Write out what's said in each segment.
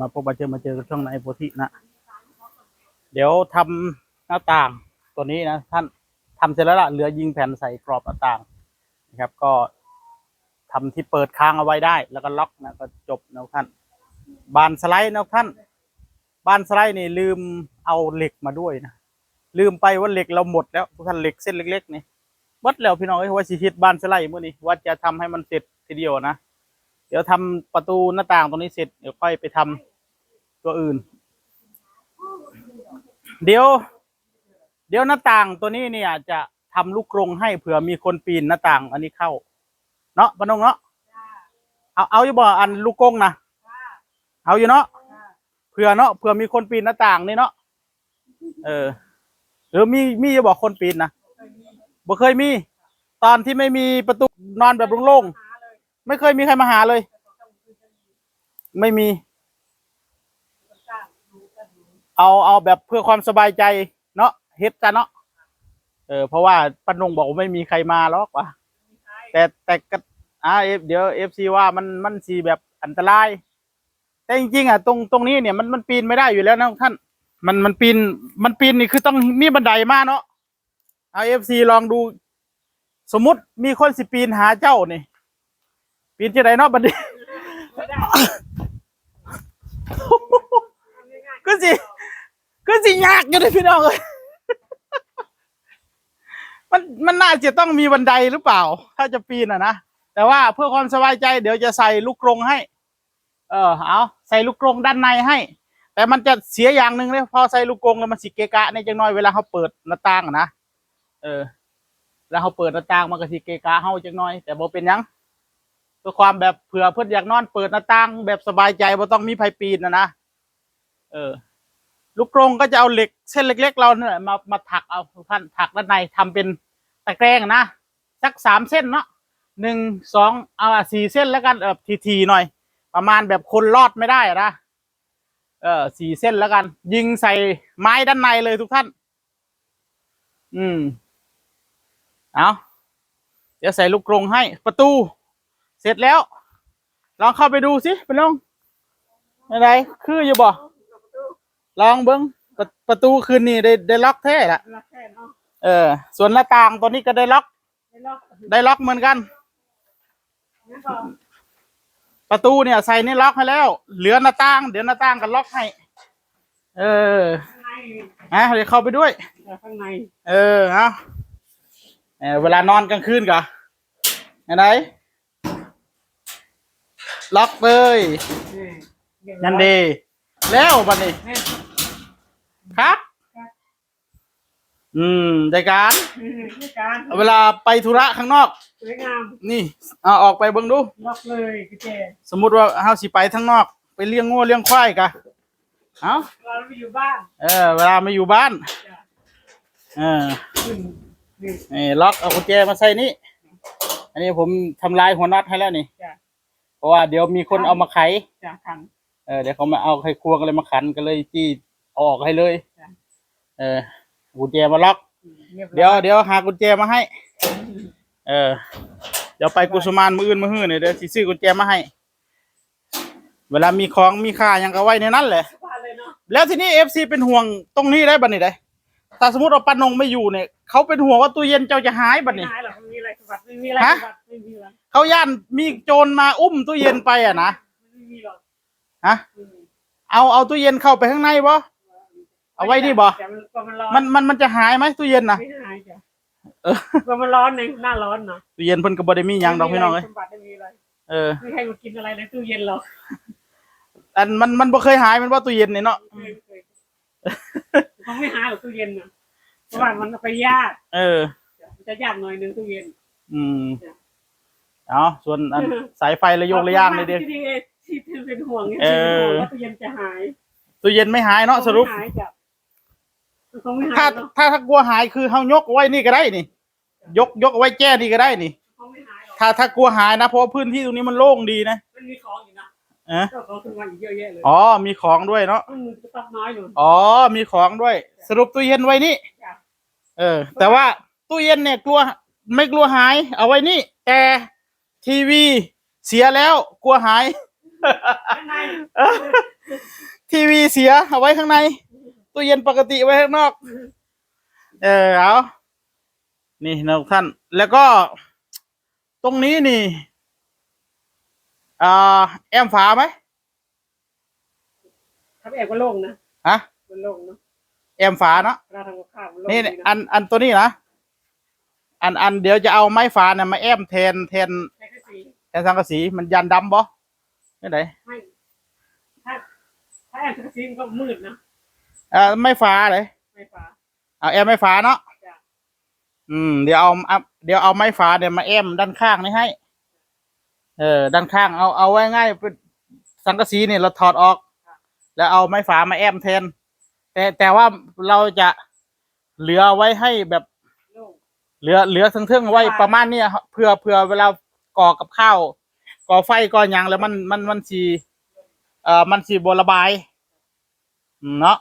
มาพบมาเจอมาเจอช่องในโพธินะ เดี๋ยวทำหน้าต่างตัวนี้นะท่านทำเสร็จแล้วละเหลือยิงแผ่นใส่กรอบหน้าต่างนะครับ ก็ทำที่เปิดค้างเอาไว้ได้ แล้วก็ล็อกนะก็จบนะท่าน บานสไลด์นะท่าน บานสไลด์นี่ลืมเอาเหล็กมาด้วยนะลืมไปว่าเหล็กเราหมดแล้วทุกท่านเหล็กเส้นเล็กๆนี่หมดแล้วพี่น้องเอ้ยว่าสิฮิตบานสไลด์เมื้อนี้ว่าจะทำให้มันเสร็จทีเดียวนะ ดี๋ยวทำประตูหน้าต่างตรงนี้เสร็จเดี๋ยวค่อยไปทำตัวอื่น เดี๋ยว เดี๋ยวหน้าต่างตัวนี้เนี่ยจะทำลูกกรงให้เผื่อมีคนปีนหน้าต่าง อันนี้เข้า เนาะปานงเนาะเอาเอาอยู่บ่อันลูกกรงนะเอาอยู่เนาะเผื่อเนาะเผื่อมีคนปีนหน้าต่างนี่เนาะเออหรือมีมีจะบอกคนปีนนะบ่เคยมี ตอนที่ไม่มีประตูนอนแบบโล่งๆ ไม่เคยมีใครมาหาเลย ไม่มี เอาเอาแบบเพื่อความสบายใจ เนาะเฮ็ดกันเนาะเออเพราะว่าปานงบอกว่าไม่มีใครมาหรอกว่ะแต่แต่ก็อ่า F เดี๋ยวเอฟซีว่ามันมันสีแบบอันตราย แต่จริงๆอะตรงตรงนี้เนี่ยมันมันปีนไม่ได้อยู่แล้วนะท่าน มันมันปีนมันปีนนี่คือต้องมีบันไดมาเนาะเอาเอฟซีลองดู สมมุติมีคนสิปีนหาเจ้านี่ ปีนที่ไหนเนาะบันไดก็สิก็สิยากอยู่เลยพี่น้องเอ้ยมันมันน่าจะต้องมีบันไดหรือเปล่า ถ้าจะปีนอะนะแต่ว่าเพื่อความสบายใจเดี๋ยวจะใส่ลูกกรงให้ เออเอาใส่ลูกกรงด้านในให้ แต่มันจะเสียอย่างหนึ่งเลยพอใส่ลูกกรงแล้วมันสิเกะกะในจังน้อยเวลาเขาเปิดหน้าต่างอะนะเออ แล้วเขาเปิดหน้าต่างมันก็สิเกะกะเฮาจังน้อย แต่บ่เป็นหยังเพื่อความแบบเผื่อเพื่อนอยากนอนเปิดหน้าต่างแบบสบายใจบ่ต้องมีไผ่ปีนนะนะเออ ลูกกรงก็จะเอาเหล็กเส้นเล็ก ๆ เราเนี่ยมามาถักเอาทุกท่านถักด้านในทำเป็นตะแกรงนะสักสามเส้นเนาะหนึ่งสองเอาสี่เส้นแล้วกันแบบทีๆหน่อย ประมาณแบบคนรอดไม่ได้นะเออสี่เส้นแล้วกัน ยิงใส่ไม้ด้านในเลยทุกท่าน อืมเอาเดี๋ยวใส่ลูกกรงให้ประตู เสร็จแล้ว ลองเข้าไปดูสิเป็นลองอะไรคืออยู่บ่ลองเบิ้งประประตูคืนนี้ได้ได้ล็อกแท้ละรักแค่เนาะเออ ส่วนหน้าต่างตัวนี้ก็ได้ล็อกไม่ล็อกได้ล็อกเหมือนกันงั้นก็ประตูเนี่ย ใส่นี่ล็อกให้แล้ว เหลือหน้าต่าง เดี๋ยวหน้าต่างก็ล็อกให้ เออข้างในอะเดี๋ยวเข้าไปด้วยแต่ข้างใน เออเอาเออเวลานอนกลางคืนกะไหน ล็อกเลยนี่เรียบร้อยยันดีแล้วบัดนี้นี่ครับอืมได้การนี่การเวลาไปธุระข้างนอกสวยงามนี่เอาออกไปเบิ่งดูล็อกเลยพี่เจสมมุติว่าเฮาสิไปข้างนอก ไปเลี้ยงงัวเลี้ยงควายกะเอาเราไปอยู่บ้านเออเวลามาอยู่บ้านจ้ะเออขึ้นนี่นี่ล็อกเอากุญแจมาใส่นี่อันนี้ผมทำลายหัวน็อตให้แล้วนี่จ้ะเพ ราะว่าเดี๋ยวมีคนเอามาไขจ้ะขัน เออเดี๋ยวเขามาเอาไขควงอะไรมาขันก็เลยจี้เอาออกให้เลยจ้ะ เออกุญแจมาล็อก รีบร้อเดี๋ยวเดี๋ยวหากุญแจมาให้ เออ เดี๋ยวไปกุสุมานมืออื่นมือหื้อเนี่ยเดี๋ยวสิซื้อกุญแจมาให้ เวลามีของมีค่าหยังก็ไว้ในนั้นแหละบ้านเลยเนาะแล้วทีนี้เอฟซีเป็นห่วงตรงนี้ได้บัดนี้ได้ถ้าสมมติว่าปานงไม่อยู่เนี่ยเขาเป็นห่วงว่าตู้เย็นเจ้าจะหายบัดไม่นี้หายหรอก ไม่มีอะไรสมบัติไม่มีอะไรฮะสมบัติไม่มีอะไรเขาย่านมีโจรมาอุ้มตู้เย็นไปอะนะไม่มีหรอกฮะไม่มีเอาเอาตู้เย็นเข้าไปข้างในบ่เอาไว้นี่บ่แต่มันก็มันร้อนมันมันมันจะหายไหมตู้เย็นนะไม่หายจ้ะเออก็มันร้อนเองหน้าร้อนเนาะตู้เย็นเพิ่นก็บ่ได้มีหยังดอกพี่น้องเอ้ยสมบัติไม่มีอะไรเออไม่ให้มากินอะไรในตู้เย็นหรอกอันมันมันบ่เคยหายมันว่าตู้เย็นนี่เนาะเคยเคยเขาไม่หาหรอกตู้เย็นนะเพราะว่ามันไปยากเออมันจะยากหน่อยนึงตู้เย็น อืม เอาส่วนอันสายไฟระโยงระยางเลยเด้อที่ที่ที่ที่เป็นห่วงเนี่ยเออเป็นห่วงว่าตู้เย็นจะหายตู้เย็นไม่หายเนาะสรุปเขาไม่หายจ้ะเขาไม่หาถ้ายเนาะถ้าถ้ากลัวหายคือเฮายกเอาไว้นี่ก็ได้นี่ ยกยกเอาไว้แจ้นี่ก็ได้นี่เขาไม่หายหรอกถ้าถ้ากลัวหายนะเพราะว่าพื้นที่ตรงนี้มันโล่งดีนะมันมีของอยู่นะเอะก็ของทุกวันอีกเยอะแยะเลยอ๋อมีของด้วยเนาะอืมจะต้องน้อยหน่อยอ๋อมีของด้วย สรุปตู้เย็นไว้นี่จ้ะ เออ แต่ว่าตู้เย็นเนี่ยกลัว ไม่กลัวหาย เอาไว้นี่ แต่ทีวีเสียแล้วกลัวหายแนะนเออทีวีเสียเอาไว้ข้างในตู้เย็นปกติไว้ข้างนอก เออเอานี่นะทุกท่าน แล้วก็ ตรงนี้นี่อ่าแอมฝาไหมถ้าแอบก็โล่งนะฮะมันโล่งเนาะแอมฝาเนาะเราทำกับข้าวมันโล่งนี่ดีะอันอันตัวนี้นะ อันอันเดี๋ยวจะเอาไม้ฝาเนี่ยมาแอมแทนแทนแค่สีแทนสังกะสีมันยันดำบ่ไม่ไหนไม่ถ้าถ้าแอบสังกะสีมันก็มืดนะอ่าไม้ฝาเลยไฟฟ้าเอาแอมไม้ฝาเนาะจ้ะอืมเดี๋ยวเอาเอาเดี๋ยวเอาไม้ฝาเนี่ยมาแอมด้านข้างนี่ให้ เออ ด้านข้างเอาเอาไว้ง่ายเป็นสังกะสีเนี่ยเราถอดออก แล้วเอาไม้ฝามาแอมแทน แต่แต่ว่าเราจะเหลือไว้ให้แบบโล่ง เหลือเหลือทั้งเทิงๆไว้ประมาณเนี้ยครับเพื่อเพื่อเวลาก่อกับข้าวก่อไฟก่อหยังแล้วมันมันมันสีเอ่อมันสีบระบายอืมเนาะ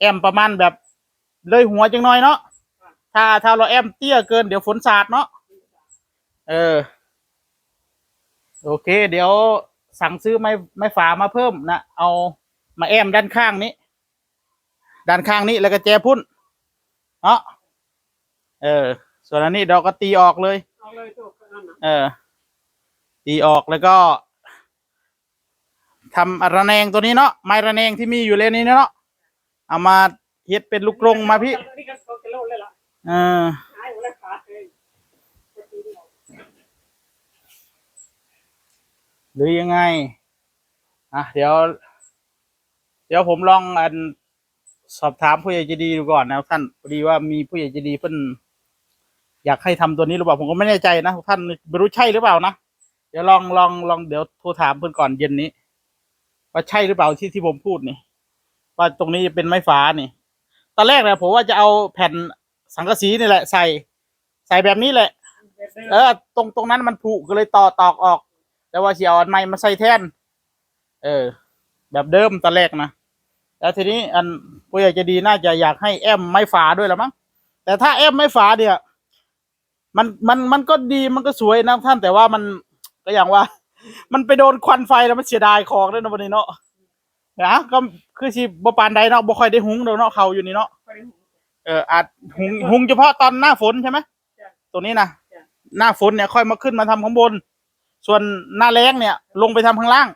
แอมประมาณแบบเลยหัวจังน้อยเนาะถ้าถ้าเราแอมเตี้ยเกินเดี๋ยวฝนสาดเนาะเออ โอเค เดี๋ยวสั่งซื้อไม้ไม้ฝามาเพิ่มนะเอามาแอมด้านข้างนี้ ด้านข้างนี้แล้วก็แจพุ่นเนาะ เออ ส่วนอันนี้เราก็ตีออกเลย เอาเลยตัวนั่นนะเออ ตีออกแล้วก็ทำระแนงตัวนี้เนาะไม้ระแนงที่มีอยู่เลยนี้เนาะเอามาเฮ็ดเป็นลูกกรงมาพี่ นี่ก็เขาจะโล่งเลยล่ะเออ หายหมดแล้วขาดเลยหรือยังไง อะ เดี๋ยว เดี๋ยวผมลองอันสอบถามผู้ใหญ่ใจดีดูก่อนนะท่านพอดีว่ามีผู้ใหญ่ใจดีเพิ่น อยากให้ทำตัวนี้หรือเปล่าผมก็ไม่แน่ใจนะท่านไม่รู้ใช่หรือเปล่านะเดี๋ยวลองลองลองเดี๋ยวโทรถามเพิ่อนก่อนเย็นนี้ ว่าใช่หรือเปล่าที่ที่ผมพูดนี่ ว่าตรงนี้จะเป็นไม้ฟ้านี่ตอนแรกนะผมว่าจะเอาแผ่นสังกะสีนี่แหละ ใส่ ใส่แบบนี้แหละ เออ ตรงตรงนั้นมันผุก็เลยต่อตอกออก แต่ว่าเสิเอาอันใหม่มาใส่แทนเออ แบบเดิมตอนแรกนะแล้วทีนี้อันผู้ใหญ่จะดีน่าจะอยากให้แอมไม้ฝาด้วยละมั้งแต่ถ้าแอมไม้ฝาเนี่ย มันมันมันก็ดีมันก็สวยนะท่านแต่ว่ามันก็อย่างว่า มันไปโดนควันไฟแล้วมันเสียดายของด้วยนะวันนี้เนาะนะก็คือสิบ่ปานใดเนาะบ่ค่อยได้หุงเด้อเนาะเขาอยู่นี่เนาะเอออาจหุงหุงเฉพาะตอนหน้าฝนใช่ไหมจ้ะตัวนี้นะจ้ะหน้าฝนเนี่ยค่อยมาขึ้นมาทำข้างบน ส่วนหน้าแล้งเนี่ย ลงไปทำข้างล่าง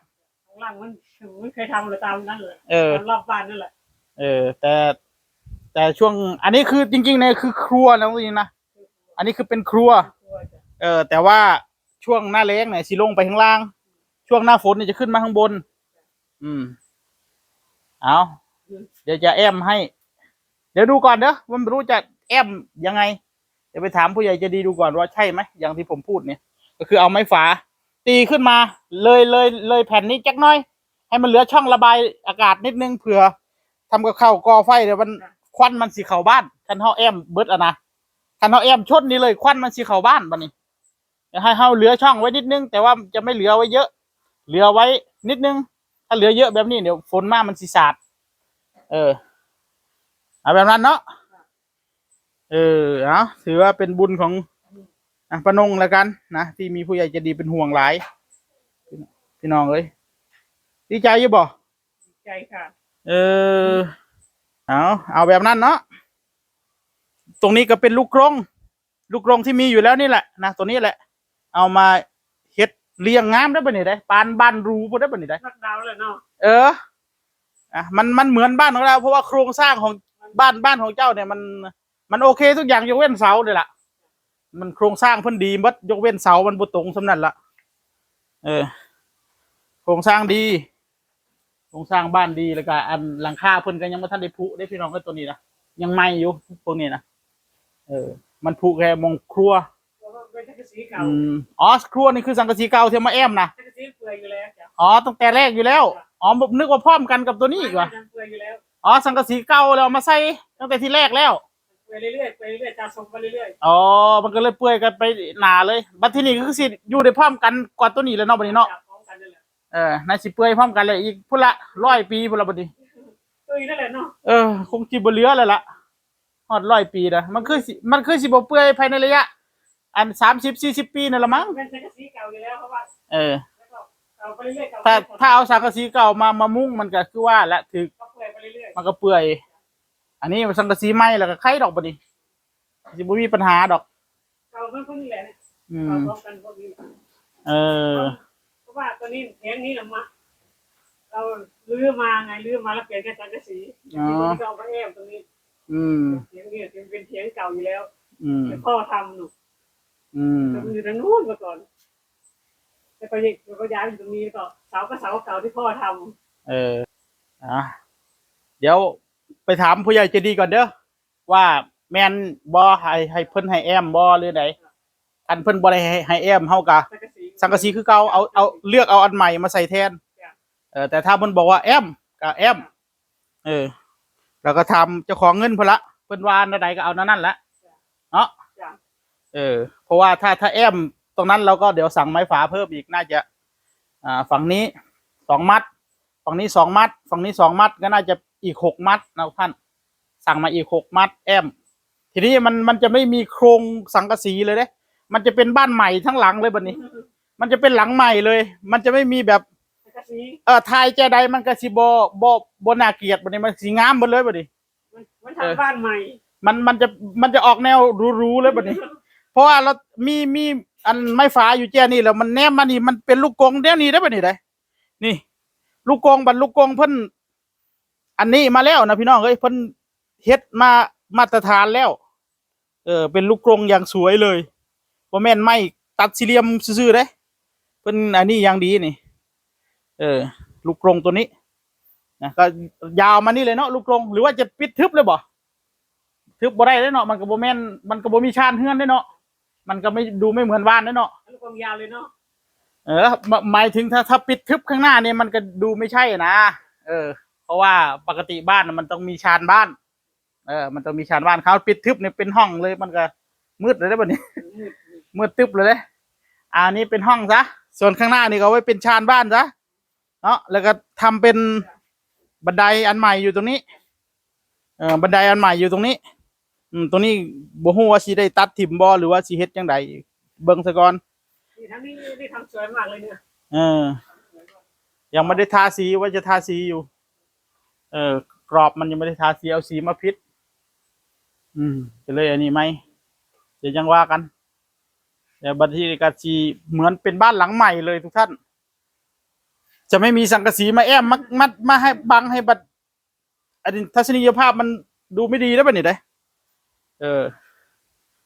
ข้างล่างมันถึงไม่เคยทำเลยตามนั้นเลยเออรอบบ้านนั่นแหละเออ แต่แต่ช่วงอันนี้คือจริงๆเนี่ยคือครัวนะจริงๆนะอั นนี้คือเป็นครัว เออแต่ว่าช่วงหน้าแล้งเนี่ยสิลงไปข้างล่าง ช่วงหน้าฝนเนี่ยจะขึ้นมาข้างบน อืม เอาเดี๋ยวจะแอมให้ เดี๋ยวดูก่อนเด้อว่ามันรู้จะแอมยังไง เดี๋ยวไปถามผู้ใหญ่จะดีดูก่อนว่าใช่ไหมอย่างที่ผมพูดเนี่ย ก็คือเอาไม้ฝา ตีขึ้นมา เลยเลยเลยแผ่นนี้จักน้อย ให้มันเหลือช่องระบายอากาศนิดนึงเผื่อทำกับข้าวก่อไฟเดี๋ยวมันควันมันสีเข้าบ้านคันเฮาแอมเบิดอะนะ คันเฮาแอมชดนี่เลยควันมันสีเข้าบ้านบัดนี้เดี๋ยวให้เฮาเหลือช่องไว้นิดนึง แต่ว่าจะไม่เหลือไว้เยอะ เหลือไว้นิดนึง ถ้าเหลือเยอะแบบนี้เดี๋ยวฝนมามันสิสาด เออเอาแบบนั้นเนาะเออเอาถือว่าเป็นบุญของอะปานงแล้วกันนะที่มีผู้ใหญ่ใจะดีเป็นห่วงหลายพี่น้องเอ้ยดีใจอยี่บ่ใจค่ะ เออเอาเอาแบบนั้นเนาะ ตรงนี้ก็เป็นลูกกรงลูกกรงที่มีอยู่แล้วนี่แหละนะตัวนี้แหละ เอามาเฮ็ดเรียงงามได้ปะนี่ได้ปานบ้านรูปได้ปะนี่ได้นักดาวเลยเนาะเอออะมันมันเหมือนบ้านของเรา เพราะว่าโครงสร้างของบ้านบ้านของเจ้าเนี่ยมันมันโอเคทุกอย่างยกเว้นเสาเลยล่ะ มันโครงสร้างเพิ่นดีหมดยกเว้นเสามันบ่ตรงสำนั่นละเออ โครงสร้างดี โครงสร้างบ้านดีแล้วก็อันหลังคาเพิ่นก็ยังบ่ทันได้ผุได้พี่น้องก็ตัวนี้นะยังใหม่อยู่พวกนี้นะเออ มันผุแค่มองครัวแล้วก็เป็นสังกะสีเก่าอืมอ๋อครัวนี่คือสังกะสีเก่าที่เอามาแอมนะสังกะสีเปื่อยอยู่แล้วจ้ะอ๋อตั้งแต่แรกอยู่แล้วอ๋อผมนึกว่าพร้อมกันกับตัวนี้อีกว่ะยังเปื่อยอยู่แล้วอ๋อสังกะสีเก่าแล้วเอามาใส่ตั้งแต่ที่แรกแล้ว เปื่อยเรื่อยๆเปื่อยเรื่อยๆจะส่งไปเรื่อยอ๋อ มันก็เลยเปื่อยกันไปหนาเลย บัดทีนี้ก็คือสิอยู่ได้พร้อมกันกว่าตัวนี้แล้วเนาะบัดนี้ๆเนาะ จับพร้อมกันนั่นแหละเออน่าสิเปื่อยพร้อมกันเลยอีกพุ่นละร้อยปีพุ่นละบัดนี้ ตุ้ยนั่นแหละเนาะเออ คงสิบ่เหลือเลยล่ะฮ อดร้อยปีนะมันคือสิมันคือสิบ่เปื่อยภายในระยะ อัน30 40ปีนั่นละมั้งเป็นสังกะสีเก่าอยู่แล้วเพราะว่าเออแล้วก็เอาไปเรื่อยๆถ้าถ้าเอาสังกะสีเก่ามามามุ้งมันก็คือว่าและถือก็เปื่อยไปเรื่อยมันก็เปื่อย อันนี้มันสังกะสีไหมแล้วก็ไข่ดอกบดนีสิบ่มีปัญหาดอกๆเอาเพิ่มพวกนี้แหละเนี่ยอืเอามพร้อมกันพวกนี้เออ เพราะว่าตัวนี้เทียงนี้เรามาเราลื้อมาไงลื้อมาแล้วเปลี่ยนแค่สังกะสีอ๋อ ทีนี้ก็เอาไปแอมตรงนี้ อืมเทียงนี้เทียงเป็นเทียงเก่าอยู่แล้วอืมแต่พ่อทำหนูอืมแต่มันอยู่ทางนู้นมาก่อนแต่ก็ยังก็ย้ายอยู่ตรงนี้ก็เสาก็เสาเก่าที่พ่อทำเอออะเดี๋ยวไปถามผู้ใหญ่ใจดีก่อนเด้อว่าแมนบอให้ให้เพิ่นให้แอมบอหรือไหนอันเพิ่นบ่ได้ให้ให้แอมเฮากะสังกะสีสังกะสีคือเก่าเอาเอาเลือกเอาอันใหม่มาใส่แทน เออแต่ถ้ามันบอกว่าแอมก็แอม เออ แล้วก็ทำเจ้าของเงินพนละเพิ่นวาอันใดก็เอานั่นนั่นแหละเนาะจ้ะ เออ เพราะว่าถ้าถ้าแอมตรงนั้นเราก็เดี๋ยวสั่งไม้ฝาเพิ่มอีกน่าจะ อ่า ฝั่งนี้สองมัด ฝั่งนี้สองมัด ฝั่งนี้สองมัดก็น่าจะอีกหกมัดนะท่าน สั่งมาอีกหกมัด แอม ทีนี้มันมันจะไม่มีโครงสังกะสีเลยเด้ มันจะเป็นบ้านใหม่ทั้งหลังเลยบัดนี้ มันจะเป็นหลังใหม่เลย มันจะไม่มีแบบสังกะสีเออทายใจใดมันก็สิบ่บ่บ่น่าเกลียดบัดนี้มันสิงามเบิดเลยบัดนี้ มันมันทำบ้านใหม่มันมันจะมันจะออกแนวหรู้ๆเลยบัดนี้ เพราะว่าเรามีมีอันไม้ฟ้าอยู่แจ้นี่แล้วมันแนมมานี่มันเป็นลูกกรงเดี๋ยวนี้ได้บัดนี้ได้นี่ ลูกกรงบัดลูกกรงเพิ่นอันนี้มาแล้วนะพี่น้องเอ้ยเพิ่นเฮ็ดมามาตรฐานแล้ว เออ เป็นลูกกรงอย่างสวยเลยบ่แม่นไม้ตัดสี่เหลี่ยมซื่อๆเด้เพิ่นอันนี้อย่างดีนี่ เออ ลูกกรงตัวนี้นะก็ยาวมานี่เลยเนาะลูกกรงหรือว่าจะปิดทึบเลยบ่ทึบบ่ได้เลยเนาะมันก็บ่แม่นมันก็บ่มีชานเฮือนได้เนาะมันก็ไม่ดูไม่เหมือนบ้านได้เนาะลูกกลมยาวเลยเนาะเออหมหมายถึงถ้าถ้าปิดทึบข้างหน้าเนี่ยมันก็ดูไม่ใช่นะเออ เพราะว่าปกติบ้านน่ะมันต้องมีชานบ้าน เออ มันต้องมีชานบ้านเขาปิดทึบเนี่ยเป็นห้องเลยมันก็มืดเลยได้ปะเนี่ยมืดมืดตึบเลยเลยอ่านี่เป็นห้องซะส่วนข้างหน้านี่ก็เอาไว้เป็นชานบ้านซะ เนาะแล้วก็ทำเป็นบันไดอันใหม่อยู่ตรงนี้ เออบันไดอันใหม่อยู่ตรงนี้ อืมตรงนี้บ่ฮู้ว่าสิได้ตัดถิ่มบ่หรือว่าสิเฮ็ดจังไดเบิ่งซะก่อนนี่ทั้งนี้นี่ทำสวยมากเลยเนี่ยเออ ยังไม่ได้ทาสีว่าจะทาสีอยู่ เออกรอบมันยังไม่ได้ทาสีเอาสีมาพิษอืมจะเลยอันนี้ไหมเดี๋ยวยังว่ากันแต่บัดทีกาสีเหมือนเป็นบ้านหลังใหม่เลยทุกท่าน จะไม่มีสังกะสีมาแอมมามามาให้บังให้บัดอันทัศนียภาพมันดูไม่ดีแล้วบัดนี้ได้เออ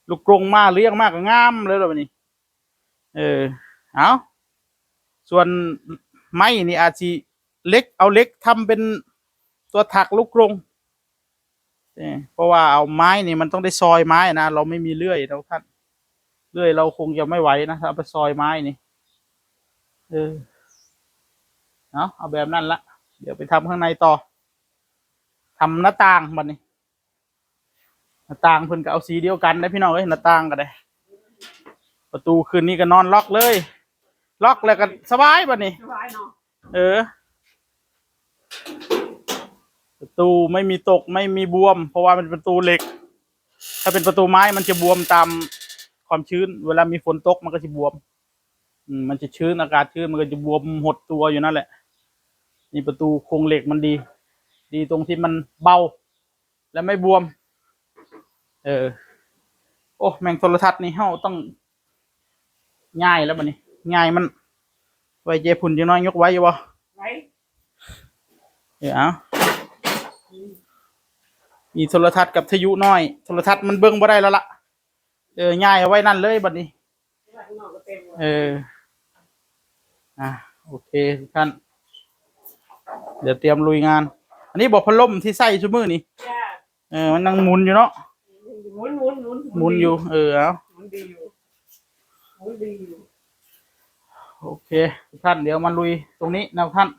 ลูกกรงมาเลี้ยงมากก็งามเลยแล้วบัดนี้เออเอาส่วนไม้นี่อาจจะเล็กเอาเล็กทำเป็นตัวถักลูกกรงเออเพราะว่าเอาไม้นี่มันต้องได้ซอยไม้นะเราไม่มีเลื่อยเราท่านเลื่อยเราคงจะไม่ไหวนะถ้าไปซอยไม้นี่เออ เอาเอาแบบนั้นละเดี๋ยวไปทำข้างในต่อทำหน้าต่างบัดนี้หน้าต่างเพิ่นก็เอาสีเดียวกันนะพี่น้องเอ้ยหน้าต่างก็ได้ ประตูคืนนี้ก็นอนล็อกเลย ล็อกแล้วก็สบายบัดนี้สบายเนาะเออ ประตูไม่มีตกไม่มีบวม เพราะว่ามันเป็นประตูเหล็ก ถ้าเป็นประตูไม้มันจะบวมตามความชื้น เวลามีฝนตกมันก็จะบวมอื มมันจะชื้นอากาศชื้นมันก็จะบวมหดตัวอยู่นั่นแหละ นี่ประตูโครงเหล็กมันดี ดีตรงที่มันเบา และไม่บวม เออ โอ้แมงโทรทัศน์นี่เฮาต้องง่ายแล้วบัดนี้ ง่ายมัน ไว้เจพุ่นจังน้อยยกไว้อยู่บ่ไว้เดี๋ยวเอามีโทรทัศน์กับทยุน้อย โทรทัศน์มันเบิ่งบ่ได้แล้วล่ะ เออง่ายเอาไว้นั่นเลยบัดนี้ไว้ข้างนอกก็เต็มเออ อะโอเคทุกท่าน เดี๋ยวเตรียมลุยงาน อันนี้บอกพัดลมที่ใส่ชั่วมือนี่จ้าเออมันนั่งหมุนอยู่เนาะหมุนหมุนหมุนหมุนอยู่ เออเอาหมุนดีอยู่หมุนดีอยู่โอเคทุกท่านเดี๋ยวมาลุยตรงนี้นะทุกท่าน